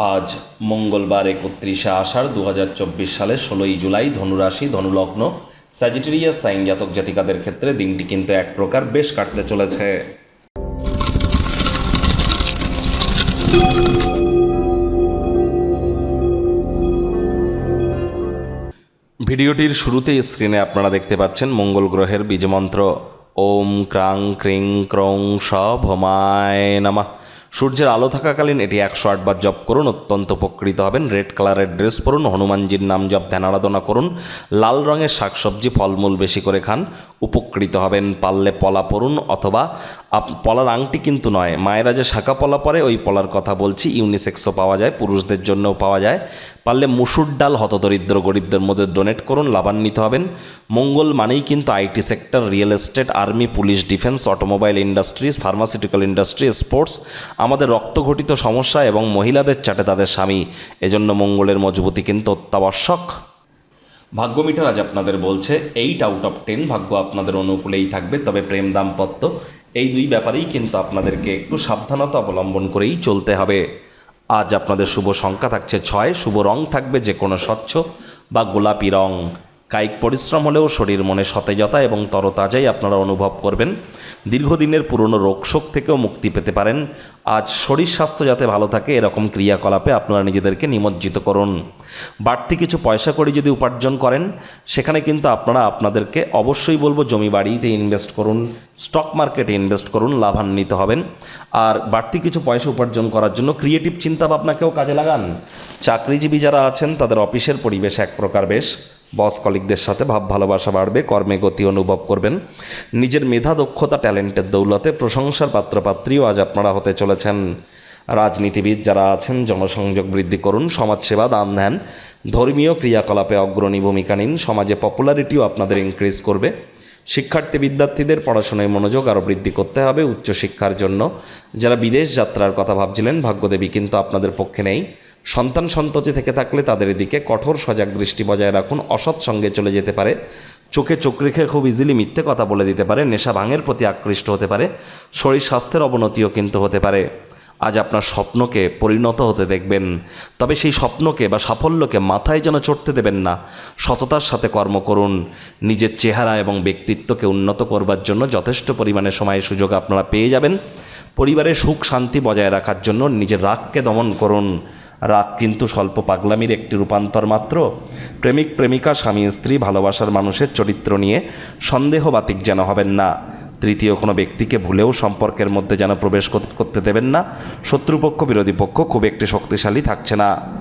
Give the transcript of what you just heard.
আজ মঙ্গলবার একত্রিশে আষাঢ় দু হাজার চব্বিশ সালের ষোলোই জুলাই ধনুরাশি, ধনুলগ্ন স্যাজিটেরিয়াস সাইন জাতক জাতিকাদের ক্ষেত্রে দিনটি কিন্তু এক প্রকার বেশ কাটতে চলেছে। ভিডিওটির শুরুতেই স্ক্রিনে আপনারা দেখতে পাচ্ছেন মঙ্গল গ্রহের বীজমন্ত্র। ওম ক্রাং ক্রিং ক্রং স ভমায় নামা। সূর্যের আলো থাকাকালীন এটি একশো আটবার জপ করুন, অত্যন্ত উপকৃত হবেন। রেড কালারের ড্রেস পরুন, হনুমানজির নাম জপ, ধ্যান আরাধনা করুন। লাল রঙের শাকসবজি, ফলমূল বেশি করে খান, উপকৃত হবেন। পারলে পলা পরুন অথবা আপ- পলার আংটি কিন্তু নয়। মায়েরা যে শাখা পলা পরে, ওই পলার কথা বলছি। ইউনিসেক্সও পাওয়া যায়, পুরুষদের জন্যও পাওয়া যায়। পারলে মুসুর ডাল, হতদরিদ্র গরিবদের মধ্যে ডোনেট করুন, লাভান্বিত হবেন। মঙ্গল মানেই কিন্তু IT sector, real estate, army, police, defence, automobile industries, pharmaceutical industry, sports. আমাদের রক্তঘটিত সমস্যা এবং মহিলাদের চাটে তাদের স্বামী। এজন্য মঙ্গলের মজবুতি কিন্তু অত্যাবশ্যক। ভাগ্য মিটার আজ আপনাদের বলছে এইট আউট অফ টেন ভাগ্য আপনাদের অনুকূলেই থাকবে, তবে প্রেম দাম্পত্য। এই দুই ব্যাপারেই কিন্তু আপনাদেরকে একটু সাবধানতা অবলম্বন করেই চলতে হবে। আজ আপনাদের শুভ সংখ্যা থাকছে ছয়, শুভ রং থাকবে যে কোনো স্বচ্ছ বা গোলাপি রং। কায়িক পরিশ্রম হলেও শরীর মনে সতেজতা এবং তরতাজাই আপনারা অনুভব করবেন। দীর্ঘদিনের পুরনো রোগশোক থেকেও মুক্তি পেতে পারেন। আজ শরীর স্বাস্থ্য যাতে ভালো থাকে, এরকম ক্রিয়াকলাপে আপনারা নিজেদেরকে নিমজ্জিত করুন। বাড়তি কিছু পয়সা করে যদি উপার্জন করেন, সেখানে কিন্তু আপনারা আপনাদেরকে অবশ্যই বলব জমি বাড়িতে ইনভেস্ট করুন। স্টক মার্কেটে ইনভেস্ট করুন, লাভান্বিত হবেন। আর বাড়তি কিছু পয়সা উপার্জন করার জন্য ক্রিয়েটিভ চিন্তাভাবনাকেও কাজে লাগান। চাকরিজীবী যারা আছেন, তাদের অফিসের পরিবেশ এক প্রকার বেশ। বস কলিকদের সাথে ভাব ভালোবাসা বাড়বে, কর্মে গতি অনুভব করবেন। নিজের মেধা, দক্ষতা, ট্যালেন্টের দৌলতে প্রশংসার পাত্রপাত্রীও আজ আপনারা হতে চলেছেন। রাজনীতিবিদ যারা আছেন, জনসংযোগ বৃদ্ধি করুন, সমাজসেবা দান ধ্যান ধর্মীয় ক্রিয়াকলাপে অগ্রণী ভূমিকা নিন। সমাজে পপুলারিটিও আপনাদের ইনক্রিজ করবে। শিক্ষার্থী বিদ্যার্থীদের পড়াশোনায় মনোযোগ আরও বৃদ্ধি করতে হবে উচ্চশিক্ষার জন্য। যারা বিদেশ যাত্রার কথা ভাবছিলেন, ভাগ্যদেবী কিন্তু আপনাদের পক্ষে নেই। সন্তান সন্ততি থেকে থাকলে তাদের দিকে কঠোর সজাগ দৃষ্টি বজায় রাখুন, অসৎ সঙ্গে চলে যেতে পারে। চোখে চোখ রেখে খুব ইজিলি মিথ্যে কথা বলে দিতে পারে, নেশা ভাঙের প্রতি আকৃষ্ট হতে পারে, শরীর স্বাস্থ্যের অবনতিও কিন্তু হতে পারে। আজ আপনার স্বপ্নকে পরিণত হতে দেখবেন। তবে সেই স্বপ্নকে বা সাফল্যকে মাথায় যেন চড়তে দেবেন না। সততার সাথে কর্ম করুন। নিজের চেহারা এবং ব্যক্তিত্বকে উন্নত করবার জন্য যথেষ্ট পরিমাণে সময় সুযোগ আপনারা পেয়ে যাবেন। পরিবারের সুখ শান্তি বজায় রাখার জন্য নিজের রাগকে দমন করুন। রাগ কিন্তু স্বল্প পাগলামির একটি রূপান্তর মাত্র। প্রেমিক, প্রেমিকা, স্বামী, স্ত্রী, ভালোবাসার মানুষের চরিত্র নিয়ে সন্দেহবাতিক যেন হবেন না। তৃতীয় কোনো ব্যক্তিকে ভুলেও সম্পর্কের মধ্যে যেন প্রবেশ করতে দেবেন না। শত্রুপক্ষ, বিরোধী পক্ষ খুব একটি শক্তিশালী থাকছে না।